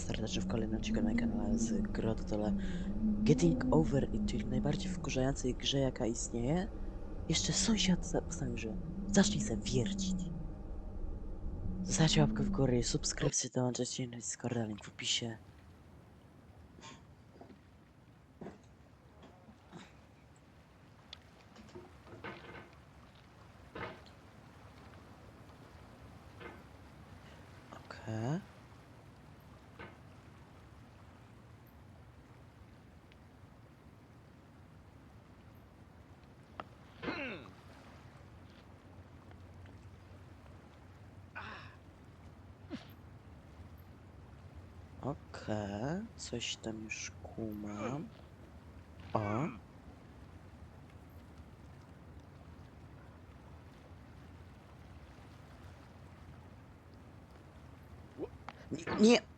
serdecznie w kolejnym odcinku na kanale z Grodotole. Getting Over It, czyli najbardziej wkurzającej grze jaka istnieje. Jeszcze sąsiad postanowił, że zacznij se wiercić. Zostawcie łapkę w górę i subskrypcję, dołączcie na Discorda, link w opisie. Okej. Okej, coś tam już kumam. O. Nie, nie.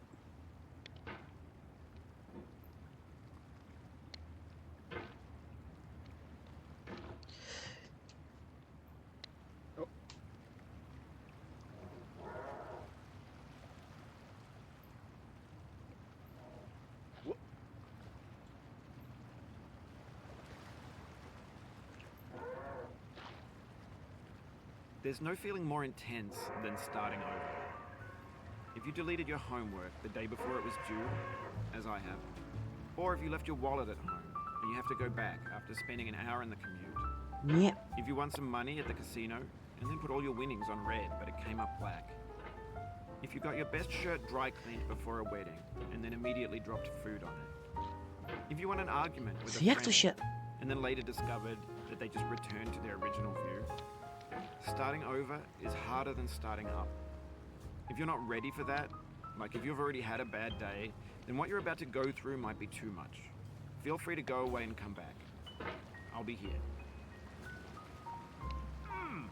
There's no feeling more intense than starting over. If you deleted your homework the day before it was due, as I have, or if you left your wallet at home and you have to go back after spending an hour in the commute, Nie. if you won some money at the casino and then put all your winnings on red but it came up black, if you got your best shirt dry cleaned before a wedding and then immediately dropped food on it, if you won an argument with a friend and then later discovered that they just returned to their original view. Starting over is harder than starting up. If you're not ready for that, like if you've already had a bad day, then what you're about to go through might be too much. Feel free to go away and come back. I'll be here. Hmm.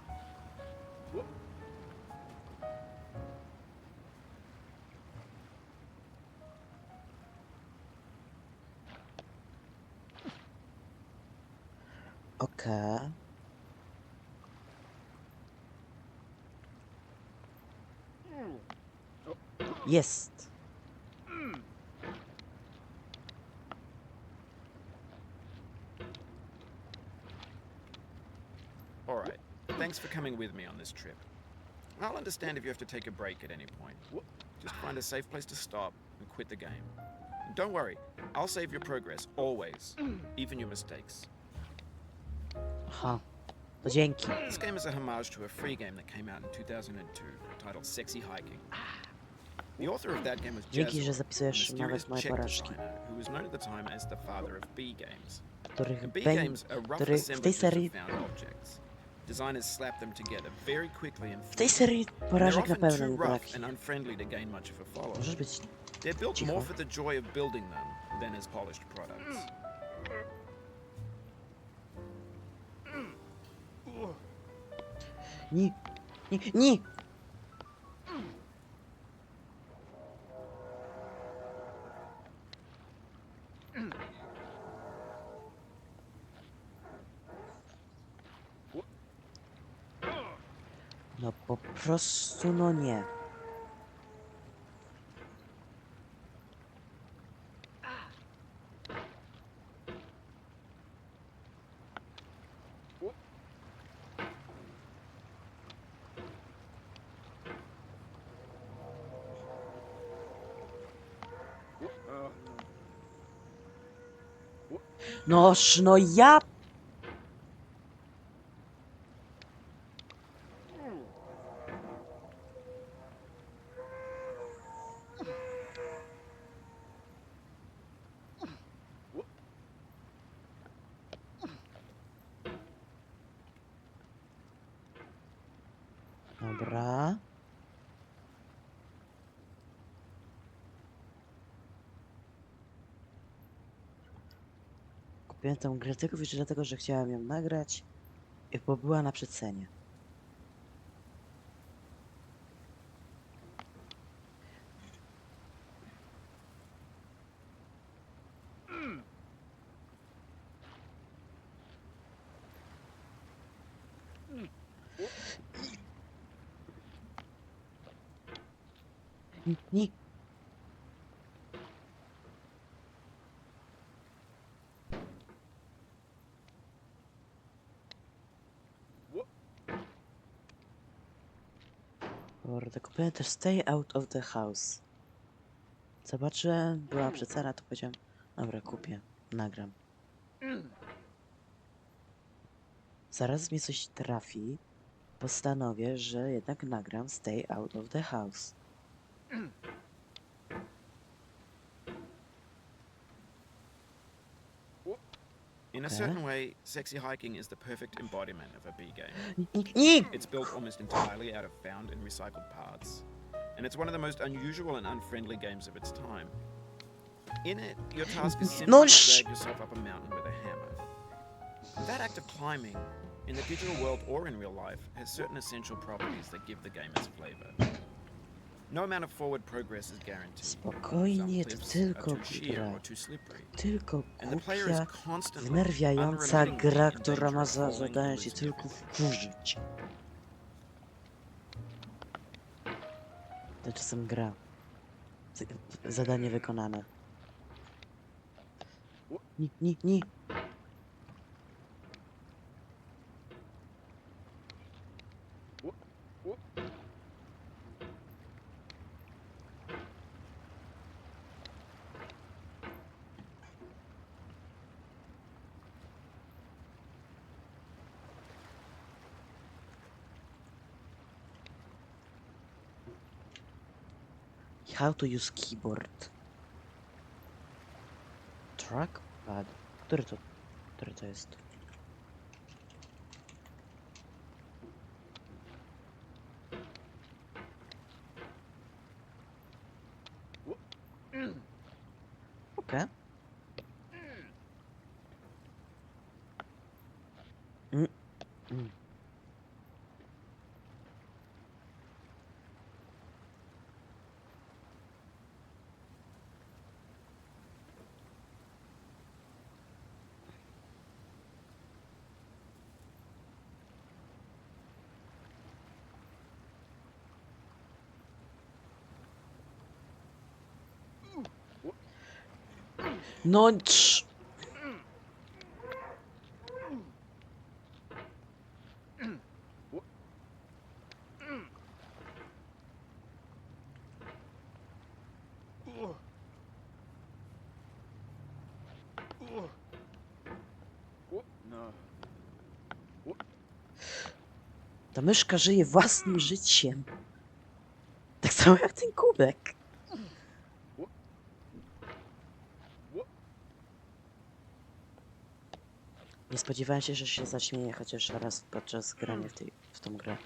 Okej. Jest. Alright, thanks for coming with me on this trip. I'll understand if you have to take a break at any point. Just find a safe place to stop and quit the game. Don't worry, I'll save your progress, always, even your mistakes. Aha. To dzięki. This game is a homage to a free game that came out in 2002 titled Sexy Hiking. Dzięki, że zapisujesz nawet moje porażki. Których And B beń... games are rough których w tej serii... W tej serii porażek na pewno nie rough brak. and unfriendly to gain much of a following. Możesz być... They're built Cicho. more for the joy of building them than as polished products. Nie. Nie. Nie. No po prostu no nie. Noż, no ja... Dobra. Kupiłem tę grę tylko dlatego, że chciałem ją nagrać, bo była na przecenie. Ni- też Stay Out of the House. Zobaczyłem, była przecena, to powiedziałem, dobra, kupię, nagram. Zaraz mnie coś trafi, postanowię, że jednak nagram Stay Out of the House. In a Okay. certain way, sexy hiking is the perfect embodiment of a B game. It's built almost entirely out of found and recycled parts, and it's one of the most unusual and unfriendly games of its time. In it, your task is simply No, to drag yourself up a mountain with a hammer. That act of climbing, in the digital world or in real life, has certain essential properties that give the game its flavor. No amount of forward progress is guaranteed. Some Spokojnie, to tylko gra. Tylko głupia, wnerwiająca gra, która ma za zadanie cię tylko wkurzyć. Tymczasem gra. Z- Zadanie wykonane. Ni, ni, ni. How to use keyboard. Trackpad. Który to? Który to jest? No trz... Ta myszka żyje własnym życiem. Tak samo jak ten kubek. Nie spodziewałem się, że się zaśmieje chociaż raz podczas grania w, tej, w tą grę.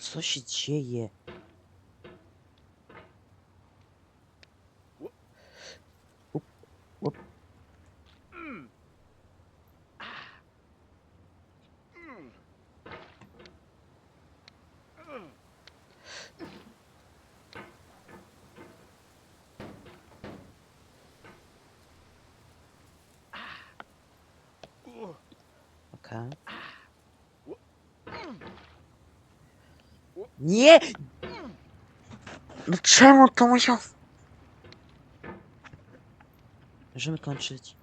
Co się dzieje? Czemu to musiał... Możemy kończyć.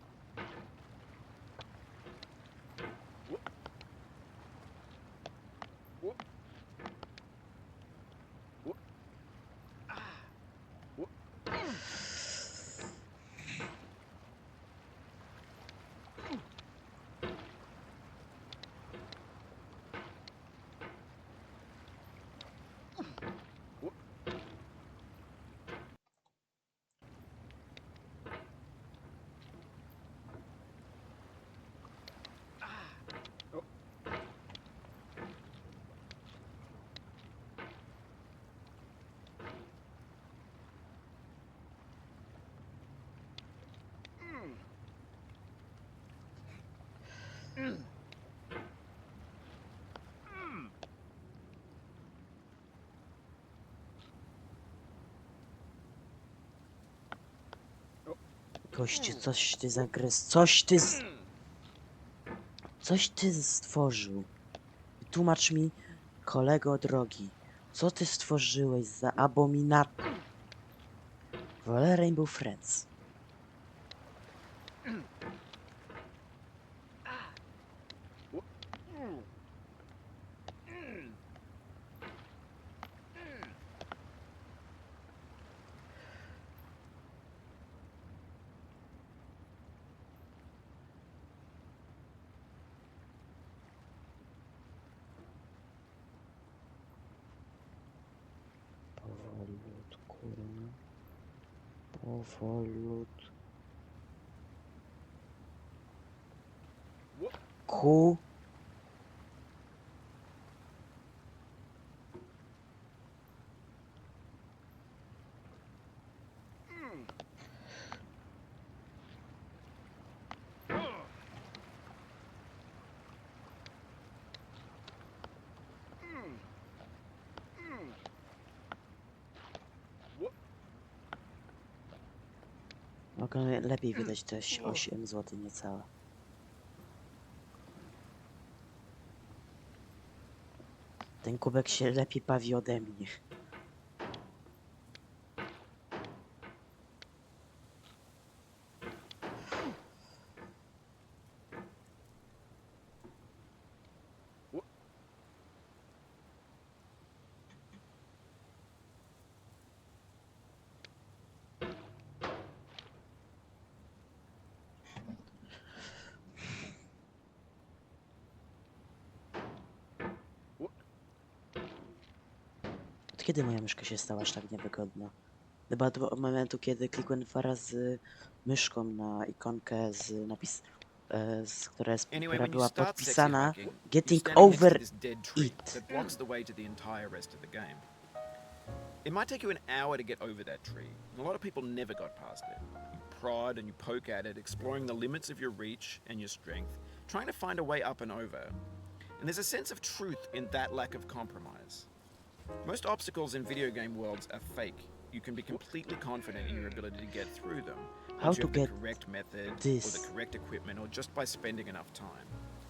Gościu, coś ty zagryzł, coś ty z... Coś ty stworzył. Tłumacz mi, kolego drogi, co ty stworzyłeś za abominat... Wolę Rainbow Friends. Overload korona. Overload. Ko Mogę lepiej wydać te 8 zł niecałe. Ten kubek się lepiej bawi ode mnie. Od kiedy moja myszka się stała aż tak niewygodna? Chyba do momentu, kiedy klikłem dwa razy myszką na ikonkę z napis, e, z, która, jest, Anyway, która była podpisana Getting Over It. It might take you an hour to get over that tree, a lot of people never got past it. You prod and you poke at it, exploring the limits of your reach and your strength, trying to find a way up and over. And there's a sense of truth in that lack of compromise. Most obstacles in video game worlds are fake. You can be completely confident in your ability to get through them How to have the correct method this. or the correct equipment or just by spending enough time.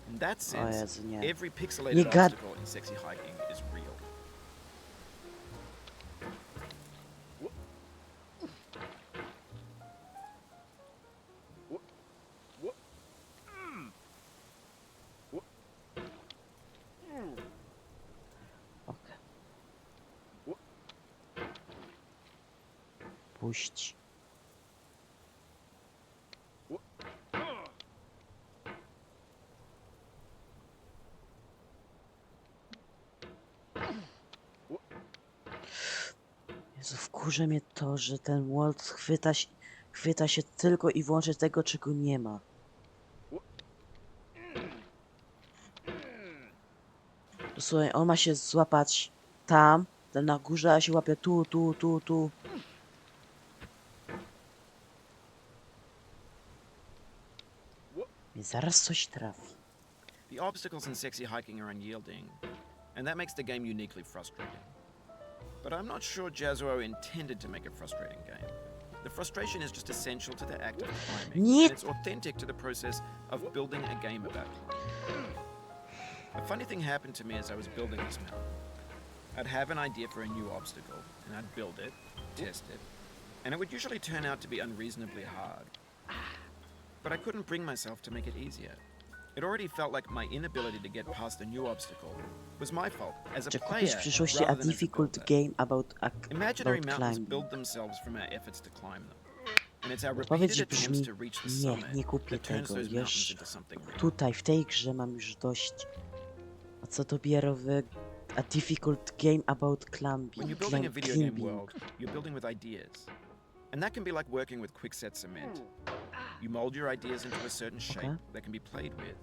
In that oh, sense, Jezu, nie. every pixelated Nie gad- obstacle in sexy hiking is Puść. Jezu, wkurza mnie to, że ten Walt chwyta się, chwyta się tylko i wyłącznie tego, czego nie ma. Słuchaj, on ma się złapać tam, ten na górze, a się łapie tu, tu, tu, tu. I zaraz coś trafi. The obstacles in sexy hiking are unyielding, and that makes the game uniquely frustrating. But I'm not sure Jazuo intended to make a frustrating game. The frustration is just essential to the act of climbing, Nie. and it's authentic to the process of building a game about climbing. A funny thing happened to me as I was building this mountain. I'd have an idea for a new obstacle, and I'd build it, test it, and it would usually turn out to be unreasonably hard. But I couldn't bring myself to make it easier. It already felt like my inability to get past a new obstacle was my fault as a player kupisz w przyszłości a difficult game about, a, Imaginary about mountains build themselves from our efforts to climb them. And it's our Odpowiedź brzmi to reach the nie, nie kupię tego. Już tutaj, w tej grze mam już dość. A co dopiero w a difficult game about climbing. When you're building a video game world, you're building with ideas. And that can be like working with quickset cement. Hmm. You mold your ideas into a certain shape Okay. that can be played with.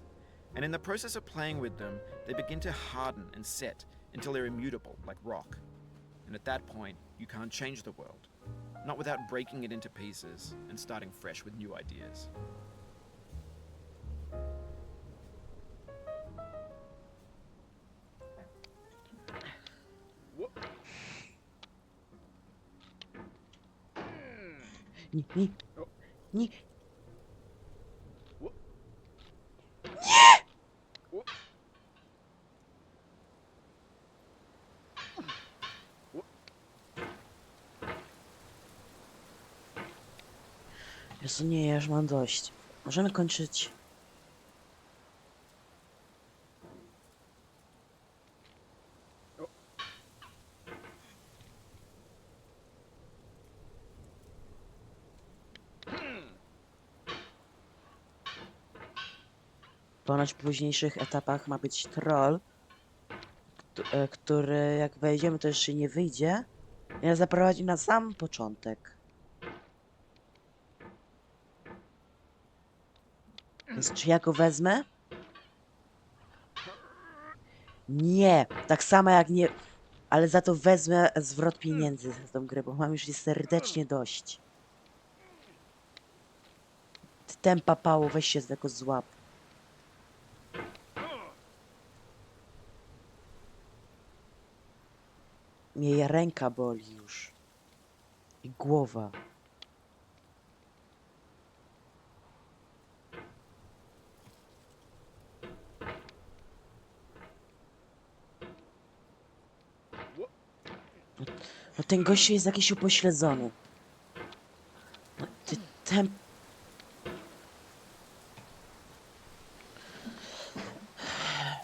And in the process of playing with them, they begin to harden and set until they're immutable, like rock. And at that point, you can't change the world. Not without breaking it into pieces and starting fresh with new ideas. Nie, nie. Nie. Nie! Jezu, nie, ja już mam dość. Możemy kończyć Ponoć w późniejszych etapach ma być troll, e, który jak wejdziemy to jeszcze nie wyjdzie. Nas zaprowadzi na sam początek. Więc czy ja go wezmę? Nie, tak samo jak nie. Ale za to wezmę zwrot pieniędzy za tą grę, bo mam już jej serdecznie dość. Ty tempa pało, weź się z tego złap. Mnie ręka boli już. I głowa. No ten gościu jest jakiś upośledzony. No ty tem...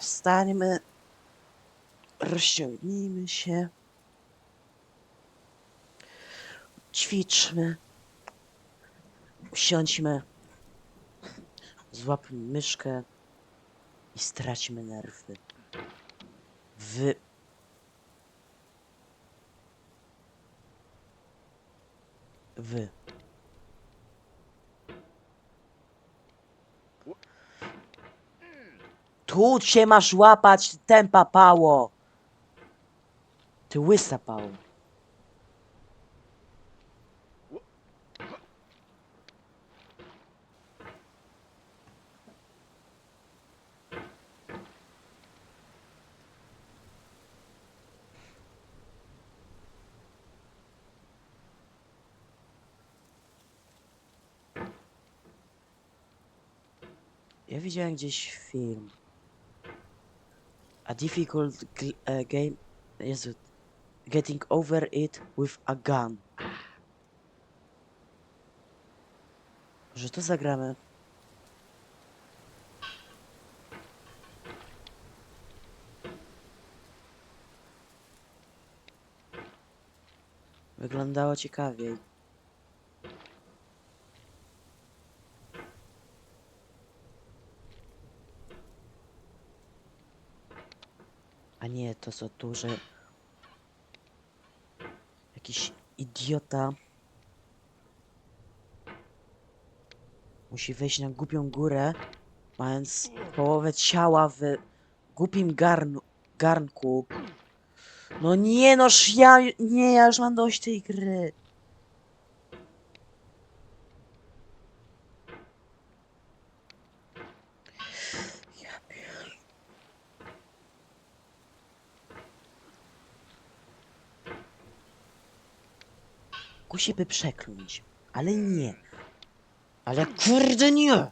Wstańmy. Rozciągnijmy się. Ćwiczmy. Usiądźmy. Złapmy myszkę i straćmy nerwy. Wy... Wy. Tu cię masz łapać, tempa pało. Ty łysa pało. Widziałem gdzieś film. A difficult e, game. Jezu. Getting over it with a gun. Że to zagramy. Wyglądało ciekawiej. Nie, to co tu, że jakiś idiota musi wejść na głupią górę, mając połowę ciała w głupim garnu, garnku. No nie, noż ja, nie, ja już mam dość tej gry. By przekląć, ale nie. Ale kurde nie!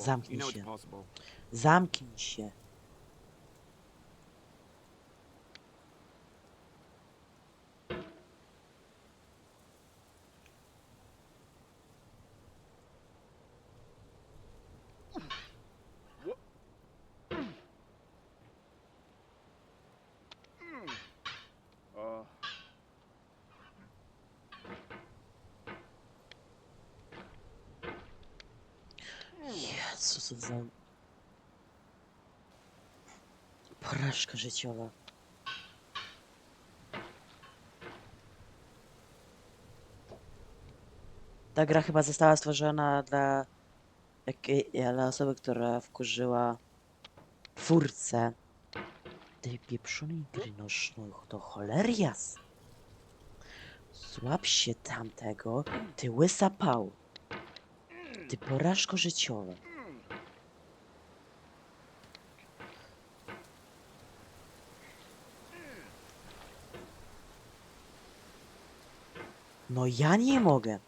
Zamknij się. Zamknij się. Uh, Porażka życiowa. Ta gra chyba została stworzona dla... jakiej- dla osoby, która wkurzyła twórcę tej pieprzonej gry, noż, no to cholerias. Złap się tamtego, ty łysa pał. Ty porażko życiowa. No ja nie mogę.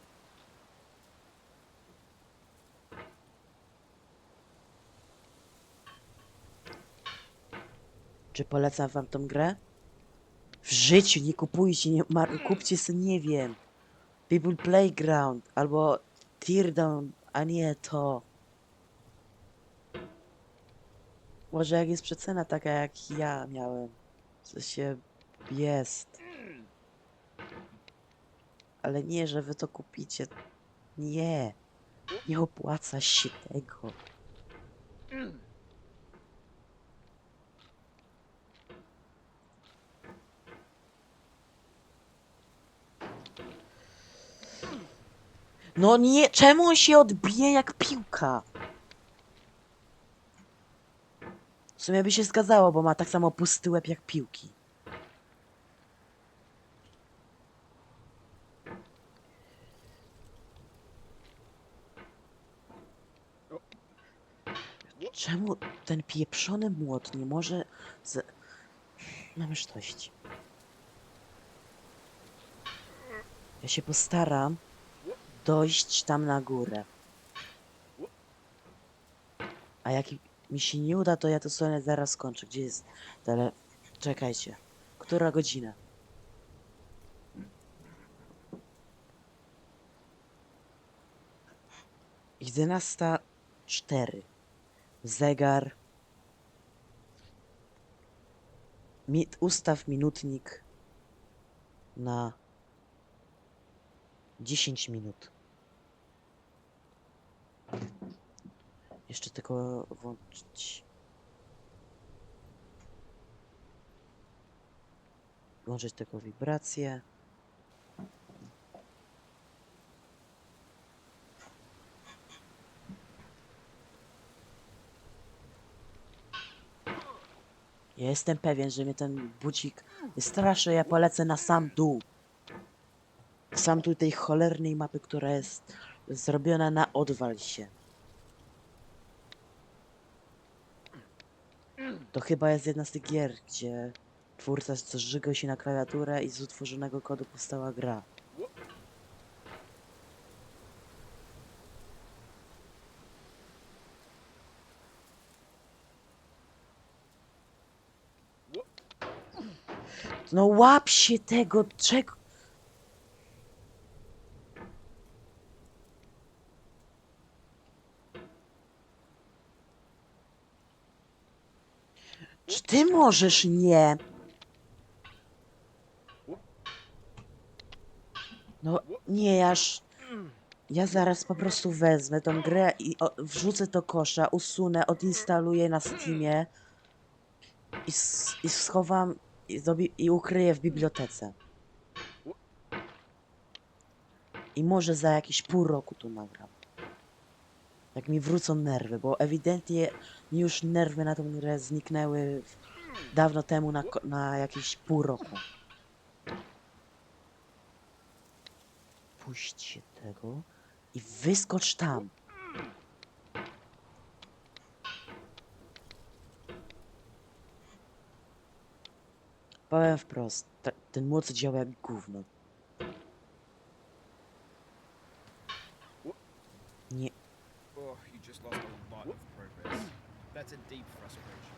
Czy polecam wam tą grę? W życiu nie kupujcie, nie kupcie sobie, nie wiem, People Playground albo Teardown, a nie to. Może jak jest przecena taka jak ja miałem, co się jest. Ale nie, że wy to kupicie. Nie. Nie opłaca się tego. No nie, czemu on się odbije jak piłka? W sumie by się zgadzało, bo ma tak samo pusty łeb jak piłki. Czemu ten pieprzony młot nie może z... Mam już dość. Ja się postaram dojść tam na górę. A jak mi się nie uda, to ja to sobie zaraz skończę. Gdzie jest tele... Czekajcie. Która godzina? Jedenasta cztery. Zegar. Mi ustaw minutnik na 10 minut. Jeszcze tylko włączyć. Włączyć tylko wibrację. Ja jestem pewien, że mnie ten budzik straszy, ja polecę na sam dół. Sam tu tej cholernej mapy, która jest zrobiona na odwal się. To chyba jest jedna z tych gier, gdzie twórca zżygał się na klawiaturę i z utworzonego kodu powstała gra. No łap się tego, czego... Czy ty możesz nie? No nie, aż... Ja zaraz po prostu wezmę tą grę i o, wrzucę do kosza, usunę, odinstaluję na Steamie i, i schowam i, zrobi, i ukryję w bibliotece. I może za jakieś pół roku tu nagram. Jak mi wrócą nerwy, bo ewidentnie mi już nerwy na tą grę zniknęły w, dawno temu na, na jakieś pół roku. Puść się tego i wyskocz tam. Powiem wprost, ta, ten moc działa jak gówno. Nie, Oh, you just lost a lot of progress. That's a deep frustration.